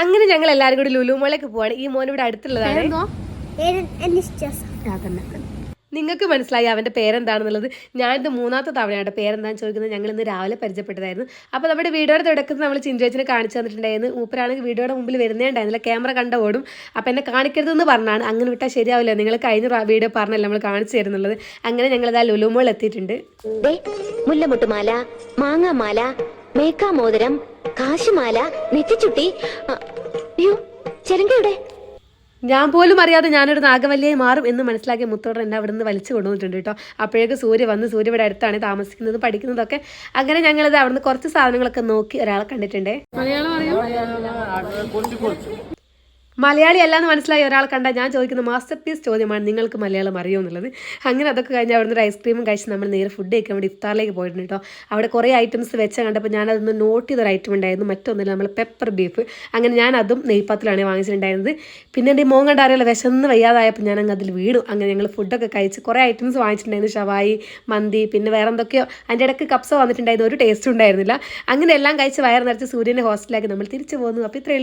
അങ്ങനെ ഞങ്ങൾ എല്ലാവരും കൂടി ലുലുമോളേക്ക് പോവാണ്. ഈ മോൻ ഇവിടെ അടുത്തുള്ളതാണ്. നിങ്ങൾക്ക് മനസ്സിലായി അവന്റെ പേരെന്താണെന്നുള്ളത്. ഞാനിത് മൂന്നാമത്തെ തവണയാണ് പേരെന്താണെന്ന് ചോദിക്കുന്നത്. ഞങ്ങൾ ഇന്ന് രാവിലെ പരിചയപ്പെട്ടതായിരുന്നു. അപ്പോൾ നമ്മുടെ വീഡിയോയുടെ തുടക്കത്തിൽ നമ്മൾ ചിഞ്ചേച്ചിനെ കാണിച്ചു തന്നിട്ടുണ്ടായിരുന്നു. മൂപ്പരാണെങ്കിൽ വീഡിയോയുടെ മുമ്പിൽ വരുന്നേ ഉണ്ടായിരുന്നില്ല. ക്യാമറ കണ്ട ഓടും. അപ്പോൾ എന്നെ കാണിക്കരുതെന്ന് പറഞ്ഞാണ്. അങ്ങനെ വിട്ടാൽ ശരിയാവില്ല. നിങ്ങൾ കഴിഞ്ഞ വീഡിയോ പറഞ്ഞല്ലോ നമ്മൾ കാണിച്ചു തരുന്നുള്ളത്. അങ്ങനെ ഞങ്ങൾ ആ ലുലുമോൾ എത്തിയിട്ടുണ്ട് ദേ, മുല്ലമുട്ടുമാല മാങ്ങാമാല മേക്കാമോതിരം കാശുമാല നെറ്റിച്ചുട്ടി അയ്യോ ചെരങ്കയുടെ ഞാൻ പോലും അറിയാതെ ഞാനൊരു നാഗവല്ലിയെ മാറും എന്ന് മനസ്സിലാക്കിയ മുത്തോടൻ എന്നെ അവിടെ നിന്ന് വലിച്ചു കൊണ്ടുവന്നിട്ടുണ്ട് കേട്ടോ. അപ്പോഴേക്ക് സൂര്യ വന്ന് സൂര്യ ഇവിടെ അടുത്താണ് താമസിക്കുന്നത് പഠിക്കുന്നതൊക്കെ. അങ്ങനെ ഞങ്ങളിത് അവിടുന്ന് കുറച്ച് സാധനങ്ങളൊക്കെ നോക്കി ഒരാളെ കണ്ടിട്ടുണ്ടേ. മലയാളി അല്ലാന്ന് മനസ്സിലായി ഒരാൾ കണ്ടാൽ ഞാൻ ചോദിക്കുന്ന മാസ്റ്റർ പീസ് ചോദ്യമാണ് നിങ്ങൾക്ക് മലയാളം അറിയോ എന്നുള്ളത്. അങ്ങനെ അതൊക്കെ കഴിഞ്ഞ് അവിടെ നിന്ന് ഐസ്ക്രീമും കഴിച്ച് നമ്മൾ നേരെ ഫുഡ് കഴിക്കാൻ വേണ്ടി ഇഫ്താറിലേക്ക് പോയിട്ടുണ്ട് കേട്ടോ. അവിടെ കുറേ ഐറ്റംസ് വെച്ച കണ്ടപ്പോൾ ഞാനതൊന്ന് നോട്ട് ചെയ്തൊരു ഐറ്റം ഉണ്ടായിരുന്നു മറ്റൊന്നില്ല നമ്മൾ പെപ്പർ ബീഫ് അങ്ങനെ ഞാൻ അതും വാങ്ങിച്ചിട്ടുണ്ടായിരുന്നത്. പിന്നെ എന്റെ മോൻ കണ്ട അറിയാലോ വിശന്ന് വയ്യാതായപ്പോൾ ഞാൻ അങ്ങ് അതിൽ വീണു. അങ്ങനെ ഞങ്ങൾ ഫുഡൊക്കെ കഴിച്ച് കുറേ ഐറ്റംസ് വാങ്ങിച്ചിട്ടുണ്ടായിരുന്നു ഷവായി മന്തി പിന്നെ വേറെ എന്തൊക്കെയോ. അതിന്റെ ഇടയ്ക്ക് കപ്സ വന്നിട്ടുണ്ടായിരുന്നു ഒരു ടേസ്റ്റ് ഉണ്ടായിരുന്നില്ല. അങ്ങനെ എല്ലാം കഴിച്ച് വയർ നിറച്ച് സൂര്യന്റെ ഹോസ്റ്റലിലേക്ക് നമ്മൾ തിരിച്ചു പോകുന്നു അപ്പോൾ ഇത്രയേ